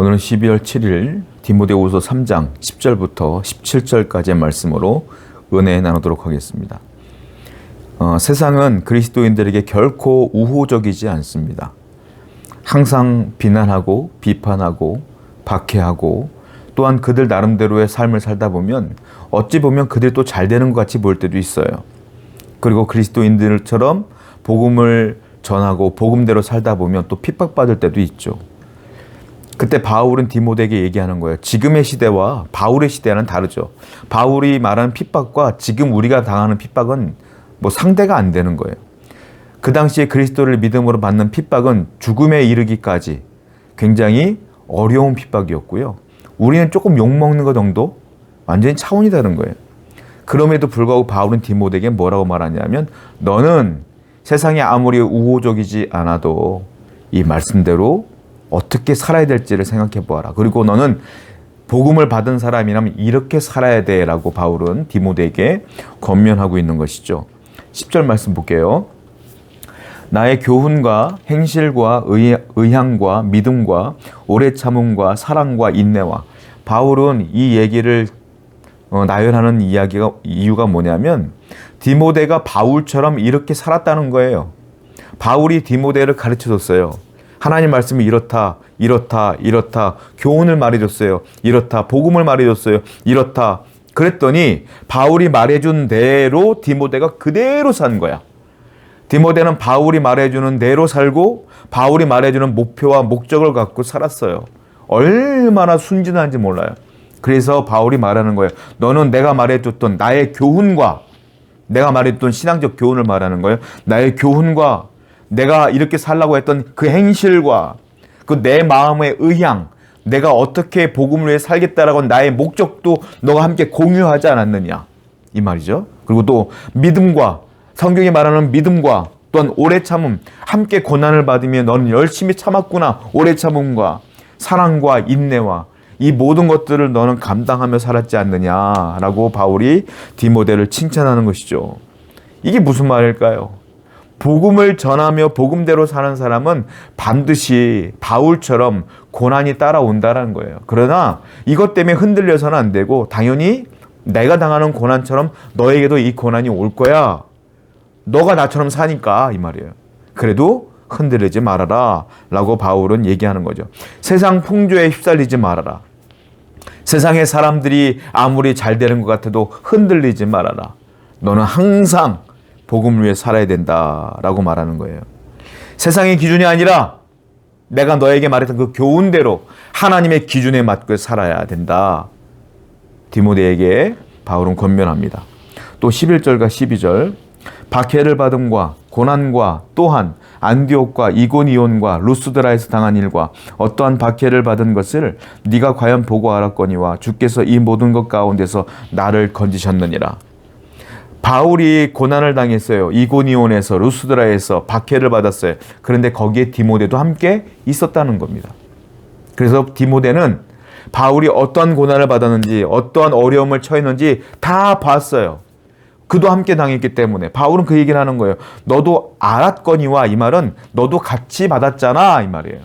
오늘은 12월 7일 디모데후서 3장 10절부터 17절까지의 말씀으로 은혜 나누도록 하겠습니다. 어, 세상은 그리스도인들에게 결코 우호적이지 않습니다. 항상 비난하고 비판하고 박해하고 또한 그들 나름대로의 삶을 살다 보면 어찌 보면 그들이 또 잘 되는 것 같이 보일 때도 있어요. 그리고 그리스도인들처럼 복음을 전하고 복음대로 살다 보면 또 핍박받을 때도 있죠. 그때 바울은 디모데에게 얘기하는 거예요. 지금의 시대와 바울의 시대는 다르죠. 바울이 말하는 핍박과 지금 우리가 당하는 핍박은 뭐 상대가 안 되는 거예요. 그 당시에 그리스도를 믿음으로 받는 핍박은 죽음에 이르기까지 굉장히 어려운 핍박이었고요. 우리는 조금 욕먹는 것 정도? 완전히 차원이 다른 거예요. 그럼에도 불구하고 바울은 디모데에게 뭐라고 말하냐면 너는 세상에 아무리 우호적이지 않아도 이 말씀대로 어떻게 살아야 될지를 생각해 보아라. 그리고 너는 복음을 받은 사람이라면 이렇게 살아야 돼라고 바울은 디모데에게 권면하고 있는 것이죠. 10절 말씀 볼게요. 나의 교훈과 행실과 의, 의향과 믿음과 오래 참음과 사랑과 인내와 바울은 이 얘기를 어, 나열하는 이야기가 이유가 뭐냐면 디모데가 바울처럼 이렇게 살았다는 거예요. 바울이 디모데를 가르쳐 줬어요. 하나님 말씀이 이렇다, 이렇다, 이렇다. 교훈을 말해줬어요. 이렇다. 복음을 말해줬어요. 이렇다. 그랬더니 바울이 말해준 대로 디모데가 그대로 산 거야. 디모데는 바울이 말해주는 대로 살고 바울이 말해주는 목표와 목적을 갖고 살았어요. 얼마나 순진한지 몰라요. 그래서 바울이 말하는 거예요. 너는 내가 말해줬던 나의 교훈과 내가 말했던 신앙적 교훈을 말하는 거예요. 나의 교훈과 내가 이렇게 살라고 했던 그 행실과 그 내 마음의 의향, 내가 어떻게 복음을 위해 살겠다라고 나의 목적도 너가 함께 공유하지 않았느냐. 이 말이죠. 그리고 또 믿음과 성경이 말하는 믿음과 또한 오래 참음, 함께 고난을 받으며 너는 열심히 참았구나. 오래 참음과 사랑과 인내와 이 모든 것들을 너는 감당하며 살았지 않느냐라고 바울이 디모데를 칭찬하는 것이죠. 이게 무슨 말일까요? 복음을 전하며 복음대로 사는 사람은 반드시 바울처럼 고난이 따라온다는 거예요. 그러나 이것 때문에 흔들려서는 안 되고 당연히 내가 당하는 고난처럼 너에게도 이 고난이 올 거야. 너가 나처럼 사니까 이 말이에요. 그래도 흔들리지 말아라 라고 바울은 얘기하는 거죠. 세상 풍조에 휩쓸리지 말아라. 세상의 사람들이 아무리 잘 되는 것 같아도 흔들리지 말아라. 너는 항상 복음을 위해 살아야 된다라고 말하는 거예요. 세상의 기준이 아니라 내가 너에게 말했던 그 교훈대로 하나님의 기준에 맞게 살아야 된다. 디모데에게 바울은 권면합니다. 또 11절과 12절 박해를 받음과 고난과 또한 안디옥과 이고니온과 루스드라에서 당한 일과 어떠한 박해를 받은 것을 네가 과연 보고 알았거니와 주께서 이 모든 것 가운데서 나를 건지셨느니라. 바울이 고난을 당했어요. 이고니온에서 루스드라에서 박해를 받았어요. 그런데 거기에 디모데도 함께 있었다는 겁니다. 그래서 디모데는 바울이 어떠한 고난을 받았는지 어떠한 어려움을 처했는지 다 봤어요. 그도 함께 당했기 때문에 바울은 그 얘기를 하는 거예요. 너도 알았거니와 이 말은 너도 같이 받았잖아 이 말이에요.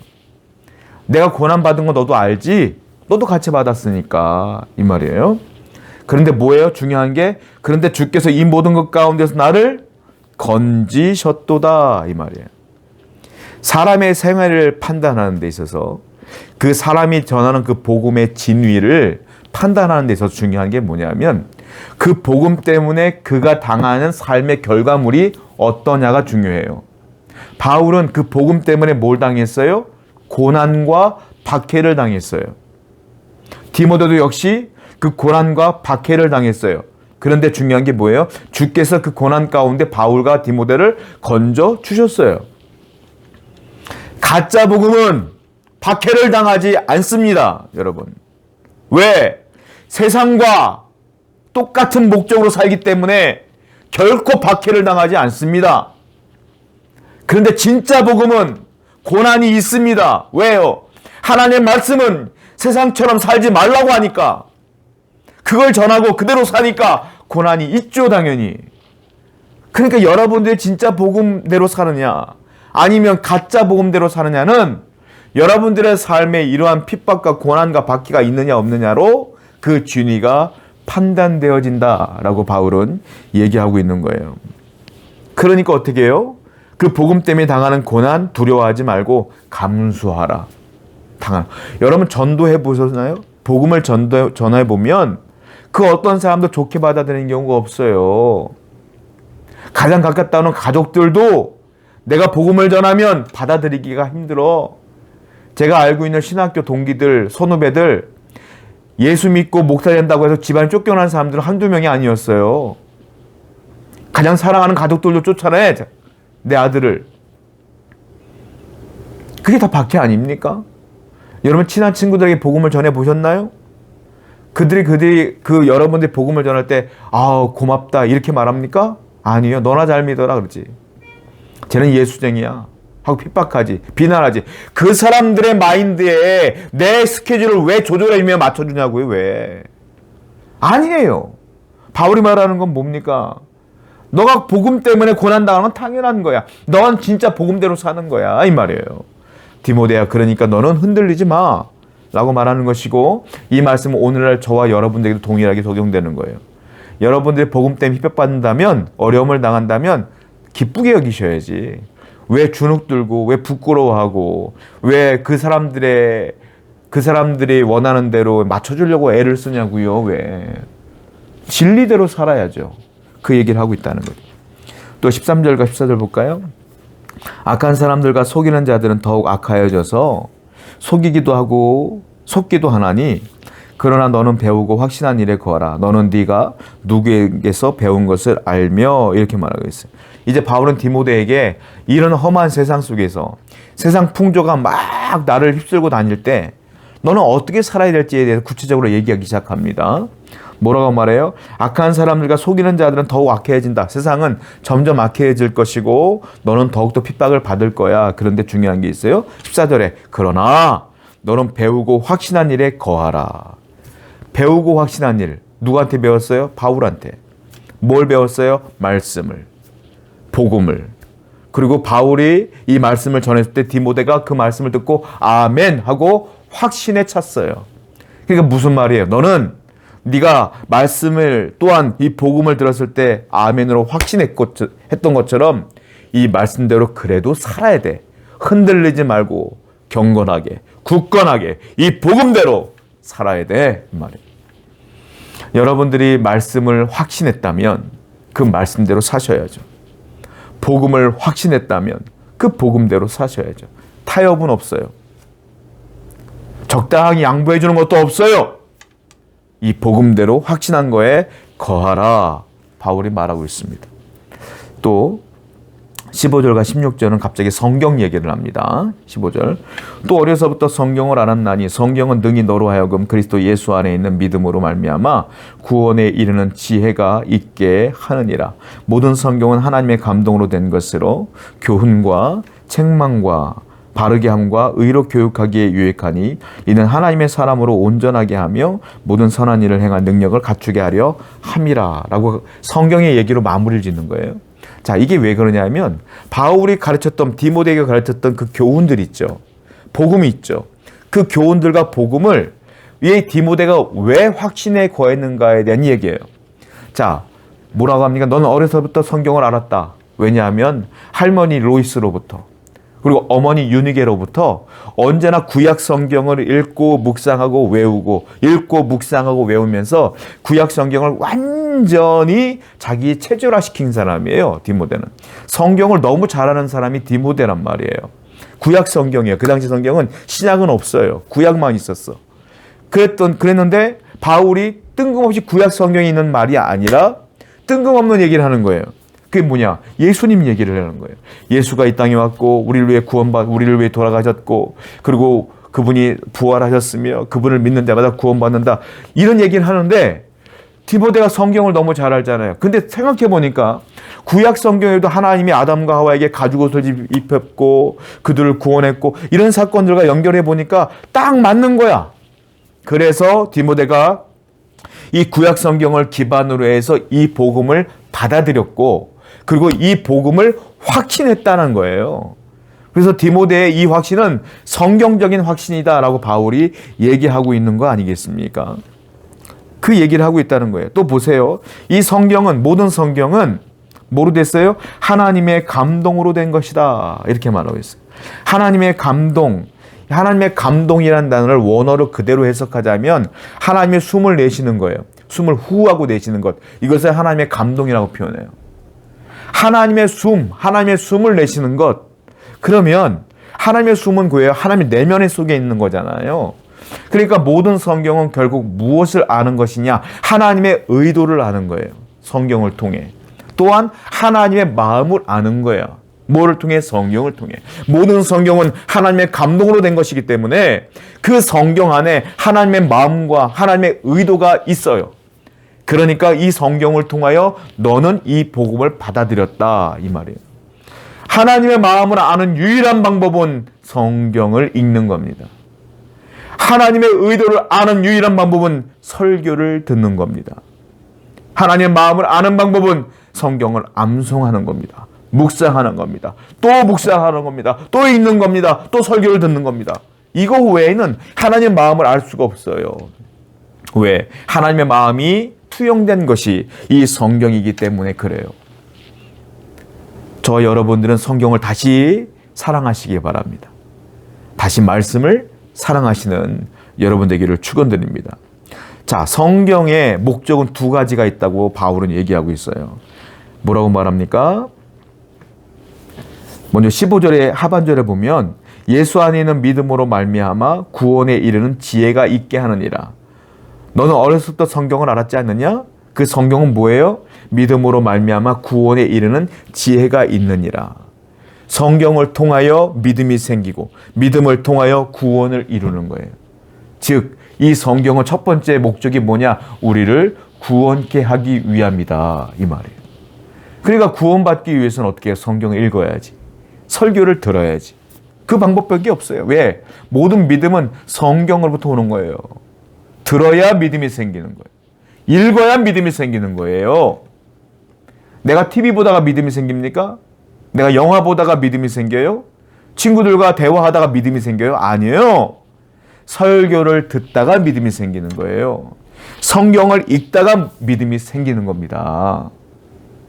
내가 고난 받은 거 너도 알지? 너도 같이 받았으니까 이 말이에요. 그런데 뭐예요? 중요한 게 그런데 주께서 이 모든 것 가운데서 나를 건지셨도다 이 말이에요. 사람의 생활을 판단하는 데 있어서 그 사람이 전하는 그 복음의 진위를 판단하는 데 있어서 중요한 게 뭐냐면 그 복음 때문에 그가 당하는 삶의 결과물이 어떠냐가 중요해요. 바울은 그 복음 때문에 뭘 당했어요? 고난과 박해를 당했어요. 디모데도 역시 그 고난과 박해를 당했어요. 그런데 중요한 게 뭐예요? 주께서 그 고난 가운데 바울과 디모데를 건져 주셨어요. 가짜 복음은 박해를 당하지 않습니다, 여러분. 왜? 세상과 똑같은 목적으로 살기 때문에 결코 박해를 당하지 않습니다. 그런데 진짜 복음은 고난이 있습니다. 왜요? 하나님의 말씀은 세상처럼 살지 말라고 하니까 그걸 전하고 그대로 사니까 고난이 있죠, 당연히. 그러니까 여러분들이 진짜 복음대로 사느냐, 아니면 가짜 복음대로 사느냐는 여러분들의 삶에 이러한 핍박과 고난과 박해가 있느냐 없느냐로 그 진위가 판단되어진다라고 바울은 얘기하고 있는 거예요. 그러니까 어떻게 해요? 그 복음 때문에 당하는 고난 두려워하지 말고 감수하라. 당한. 여러분 전도해 보셨나요? 복음을 전도 전해 보면 그 어떤 사람도 좋게 받아들이는 경우가 없어요. 가장 가깝다 오는 가족들도 내가 복음을 전하면 받아들이기가 힘들어. 제가 알고 있는 신학교 동기들, 선후배들 예수 믿고 목사 된다고 해서 집안 쫓겨난 사람들은 한두 명이 아니었어요. 가장 사랑하는 가족들도 쫓아내. 내 아들을. 그게 다 박해 아닙니까? 여러분 친한 친구들에게 복음을 전해 보셨나요? 그들이 그들이 그 여러분들이 복음을 전할 때 아 고맙다 이렇게 말합니까? 아니요 너나 잘 믿어라 그러지. 쟤는 예수쟁이야 하고 핍박하지 비난하지. 그 사람들의 마인드에 내 스케줄을 왜 조절하며 맞춰주냐고요 왜? 아니에요. 바울이 말하는 건 뭡니까? 너가 복음 때문에 고난 당하는 건 당연한 거야. 넌 진짜 복음대로 사는 거야 이 말이에요. 디모데야 그러니까 너는 흔들리지 마. 라고 말하는 것이고 이 말씀은 오늘날 저와 여러분들에게도 동일하게 적용되는 거예요. 여러분들이 복음 때문에 핍박받는다면 어려움을 당한다면 기쁘게 여기셔야지. 왜 주눅 들고 왜 부끄러워하고 왜 그 사람들의 그 사람들이 원하는 대로 맞춰주려고 애를 쓰냐고요. 왜 진리대로 살아야죠. 그 얘기를 하고 있다는 거죠. 또 13절과 14절 볼까요? 악한 사람들과 속이는 자들은 더욱 악하여져서 속이기도 하고 속기도 하나니 그러나 너는 배우고 확신한 일에 거하라. 너는 네가 누구에게서 배운 것을 알며 이렇게 말하고 있어요. 이제 바울은 디모데에게 이런 험한 세상 속에서 세상 풍조가 막 나를 휩쓸고 다닐 때 너는 어떻게 살아야 될지에 대해서 구체적으로 얘기하기 시작합니다. 뭐라고 말해요? 악한 사람들과 속이는 자들은 더욱 악해진다. 세상은 점점 악해질 것이고 너는 더욱더 핍박을 받을 거야. 그런데 중요한 게 있어요. 14절에 그러나 너는 배우고 확신한 일에 거하라. 배우고 확신한 일. 누구한테 배웠어요? 바울한테. 뭘 배웠어요? 말씀을. 복음을. 그리고 바울이 이 말씀을 전했을 때 디모데가 그 말씀을 듣고 아멘 하고 확신에 찼어요. 그러니까 무슨 말이에요? 너는 네가 말씀을 또한 이 복음을 들었을 때 아멘으로 확신했던 것처럼 이 말씀대로 그래도 살아야 돼. 흔들리지 말고 경건하게 굳건하게 이 복음대로 살아야 돼. 이 말이에요. 여러분들이 말씀을 확신했다면 그 말씀대로 사셔야죠. 복음을 확신했다면 그 복음대로 사셔야죠. 타협은 없어요. 적당히 양보해 주는 것도 없어요. 이 복음대로 확신한 거에 거하라. 바울이 말하고 있습니다. 또 15절과 16절은 갑자기 성경 얘기를 합니다. 15절. 또 어려서부터 성경을 알았나니 성경은 능히 너로 하여금 그리스도 예수 안에 있는 믿음으로 말미암아 구원에 이르는 지혜가 있게 하느니라. 모든 성경은 하나님의 감동으로 된 것으로 교훈과 책망과 바르게 함과 의로 교육하기에 유익하니 이는 하나님의 사람으로 온전하게 하며 모든 선한 일을 행할 능력을 갖추게 하려 함이라라고 성경의 얘기로 마무리를 짓는 거예요. 자, 이게 왜 그러냐면 바울이 가르쳤던 디모데에게 가르쳤던 그 교훈들 있죠. 복음이 있죠. 그 교훈들과 복음을 이 디모데가 왜 확신에 거했는가에 대한 얘기예요. 자, 뭐라고 합니까? 너는 어려서부터 성경을 알았다. 왜냐하면 할머니 로이스로부터 그리고 어머니 유니게로부터 언제나 구약 성경을 읽고 묵상하고 외우고 읽고 묵상하고 외우면서 구약 성경을 완전히 자기 체질화 시킨 사람이에요. 디모데는 성경을 너무 잘하는 사람이 디모데란 말이에요. 구약 성경이에요. 그 당시 성경은 신약은 없어요. 구약만 있었어. 그랬던 그랬는데 바울이 뜬금없이 구약 성경에 있는 말이 아니라 뜬금없는 얘기를 하는 거예요. 그게 뭐냐? 예수님 얘기를 하는 거예요. 예수가 이 땅에 왔고 우리를 위해 구원받 우리를 위해 돌아가셨고 그리고 그분이 부활하셨으며 그분을 믿는 자마다 구원받는다. 이런 얘기를 하는데 디모데가 성경을 너무 잘 알잖아요. 근데 생각해 보니까 구약 성경에도 하나님이 아담과 하와에게 가죽옷을 입혔고 그들을 구원했고 이런 사건들과 연결해 보니까 딱 맞는 거야. 그래서 디모데가 이 구약 성경을 기반으로 해서 이 복음을 받아들였고 그리고 이 복음을 확신했다는 거예요. 그래서 디모데의 이 확신은 성경적인 확신이다라고 바울이 얘기하고 있는 거 아니겠습니까? 그 얘기를 하고 있다는 거예요. 또 보세요. 이 성경은 모든 성경은 뭐로 됐어요? 하나님의 감동으로 된 것이다. 이렇게 말하고 있어요. 하나님의 감동. 하나님의 감동이라는 단어를 원어로 그대로 해석하자면 하나님의 숨을 내쉬는 거예요. 숨을 후하고 내쉬는 것. 이것을 하나님의 감동이라고 표현해요. 하나님의 숨, 하나님의 숨을 내쉬는 것. 그러면 하나님의 숨은 뭐예요? 하나님의 내면의 속에 있는 거잖아요. 그러니까 모든 성경은 결국 무엇을 아는 것이냐? 하나님의 의도를 아는 거예요. 성경을 통해. 또한 하나님의 마음을 아는 거예요. 뭐를 통해? 성경을 통해. 모든 성경은 하나님의 감동으로 된 것이기 때문에 그 성경 안에 하나님의 마음과 하나님의 의도가 있어요. 그러니까 이 성경을 통하여 너는 이 복음을 받아들였다. 이 말이에요. 하나님의 마음을 아는 유일한 방법은 성경을 읽는 겁니다. 하나님의 의도를 아는 유일한 방법은 설교를 듣는 겁니다. 하나님의 마음을 아는 방법은 성경을 암송하는 겁니다. 묵상하는 겁니다. 또 묵상하는 겁니다. 또 읽는 겁니다. 또 설교를 듣는 겁니다. 이거 외에는 하나님의 마음을 알 수가 없어요. 왜? 하나님의 마음이 투영된 것이 이 성경이기 때문에 그래요. 저 여러분들은 성경을 다시 사랑하시기 바랍니다. 다시 말씀을 사랑하시는 여러분 되기를 축원드립니다. 자, 성경의 목적은 두 가지가 있다고 바울은 얘기하고 있어요. 뭐라고 말합니까? 먼저 15절의 하반절에 보면 예수 안에 있는 믿음으로 말미암아 구원에 이르는 지혜가 있게 하느니라. 너는 어렸을 때 성경을 알았지 않느냐? 그 성경은 뭐예요? 믿음으로 말미암아 구원에 이르는 지혜가 있느니라. 성경을 통하여 믿음이 생기고 믿음을 통하여 구원을 이루는 거예요. 즉, 이 성경은 첫 번째 목적이 뭐냐? 우리를 구원케 하기 위함이다. 이 말이에요. 그러니까 구원받기 위해서는 어떻게 해요? 성경을 읽어야지. 설교를 들어야지. 그 방법밖에 없어요. 왜? 모든 믿음은 성경으로부터 오는 거예요. 들어야 믿음이 생기는 거예요. 읽어야 믿음이 생기는 거예요. 내가 TV 보다가 믿음이 생깁니까? 내가 영화 보다가 믿음이 생겨요? 친구들과 대화하다가 믿음이 생겨요? 아니에요. 설교를 듣다가 믿음이 생기는 거예요. 성경을 읽다가 믿음이 생기는 겁니다.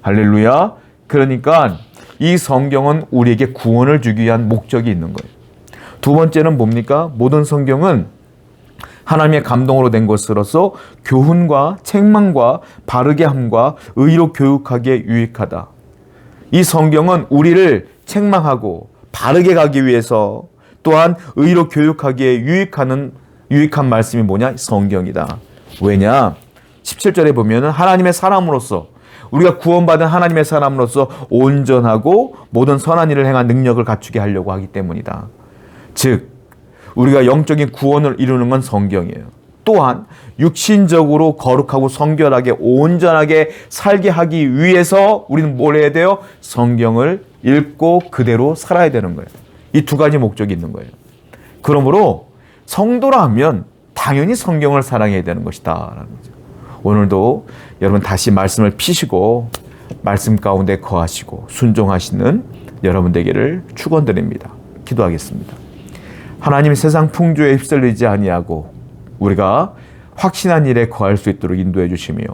할렐루야. 그러니까 이 성경은 우리에게 구원을 주기 위한 목적이 있는 거예요. 두 번째는 뭡니까? 모든 성경은 하나님의 감동으로 된 것으로서 교훈과 책망과 바르게 함과 의로 교육하기에 유익하다. 이 성경은 우리를 책망하고 바르게 가기 위해서 또한 의로 교육하기에 유익하는 유익한 말씀이 뭐냐? 성경이다. 왜냐? 17절에 보면은 하나님의 사람으로서 우리가 구원받은 하나님의 사람으로서 온전하고 모든 선한 일을 행한 능력을 갖추게 하려고 하기 때문이다. 즉 우리가 영적인 구원을 이루는 건 성경이에요. 또한 육신적으로 거룩하고 성결하게 온전하게 살게 하기 위해서 우리는 뭘 해야 돼요? 성경을 읽고 그대로 살아야 되는 거예요. 이 두 가지 목적이 있는 거예요. 그러므로 성도라면 당연히 성경을 사랑해야 되는 것이다. 오늘도 여러분 다시 말씀을 피시고 말씀 가운데 거하시고 순종하시는 여러분 되기를 축원드립니다. 기도하겠습니다. 하나님 세상 풍조에 휩쓸리지 아니하고 우리가 확신한 일에 거할 수 있도록 인도해 주시며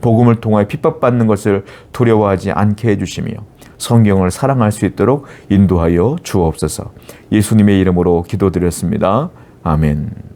복음을 통하여 핍박받는 것을 두려워하지 않게 해 주시며 성경을 사랑할 수 있도록 인도하여 주옵소서. 예수님의 이름으로 기도드렸습니다. 아멘.